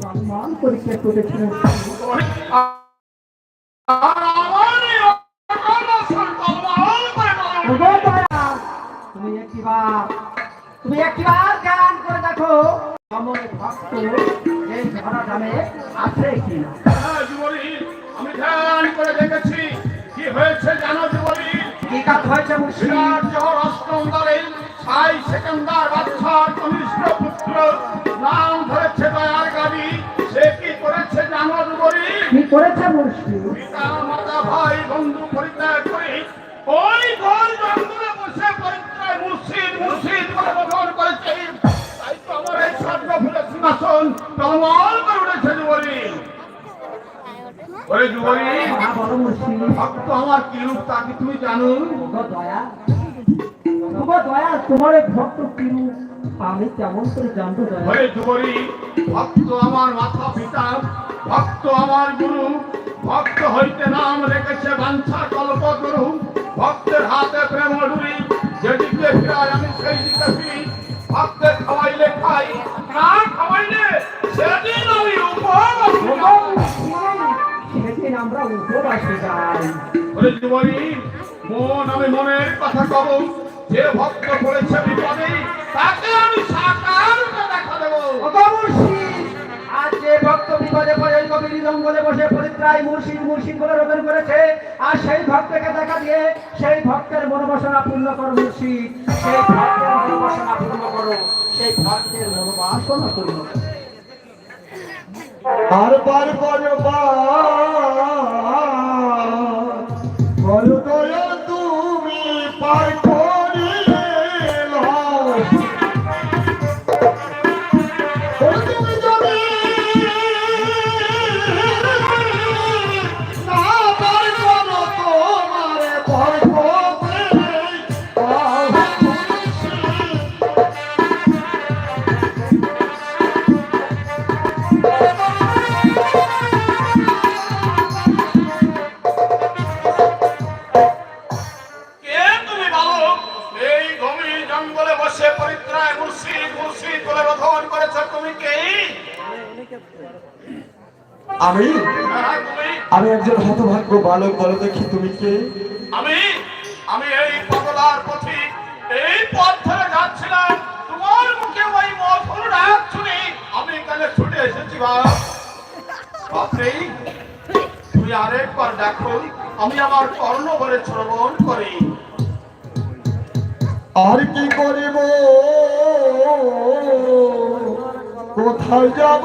পরীক্ষা করেছে আর আমার এই অকালসন তলবাল করে দাও। ওগো দয়া, তুমি একটিবার তুমি জ্ঞান করে দেখো আমার ভক্ত এই ধরা দামে আছে হ্যাঁ, আমি ধ্যান করে দেখেছি কি হয়েছে জানো যুবলী? কি কাজ হয়েছে মুর্শিদ? বিরাট জহর অষ্টম দলে সাই সেকেন্দার বাদশার করেছে পিতা মাতা ভাই বন্ধু পরিত্যাগ করে ওই ঘর জঙ্গলে বসে পরিত্যাগ মুর্শিদ মুর্শিদ করে করেছে। তাই তো আমার এই স্বর্ণ ফুলের সিংহাসন টলমল করে উঠেছে যুবলী ওরে যুবলী বলো ভক্ত আমার কি রূপ তা কি তুমি জানো? দয়া দয়া তোমার ভক্ত কিরু আমি কেমন করে দয়া ওরে ভক্ত আমার মাথা পিতা ভক্ত আমার গুরু ভক্ত হইতে নাম রেখেছে বাঞ্ছা কল্প গুরু ভক্তের হাতে প্রেম ডুরি যেদিকে ফিরাই আমি সেই দিকে ফিরি। ভক্তের খাওয়াইলে খাই না খাওয়াইলে সেদিন আমি সেদিন আমরা উপবাসে যাই। মন আমি মনের কথা কব। যে ভক্ত পড়েছে বিপদে তাকে আমি সাকার রূপে দেখা দেবো। আজ যে ভক্ত বিপদে পড়ে ওই জঙ্গলে বসে পরিত্রায় মুর্শিদ মুর্শিদ বলে রোপণ করেছে আর সেই ভক্তকে দেখা দিয়ে সেই ভক্তের মনোবাসনা পূর্ণ করো মুর্শিদ। সেই ভক্তের মনোবাসনা পূর্ণ করো সেই ভক্তের মনোবাসনা পূর্ণ করো। আর বার বার বলো দয়া তুমি পার আমি? হ্যাঁ, আমি একজন হতভাগ্য বালক বলো দেখি তুমি কে? আমি? আমি এই পাগলার পথে এই পথ ধরে যাচ্ছিলাম। তোমার মুখে ওই মধুর ডাক শুনে আমি এখানে ছুটে এসেছি বাপরে তুমি আরেকবার দেখো আমি আমার কর্ণ বলে শ্রবণ করি। আর কি করিব? যাব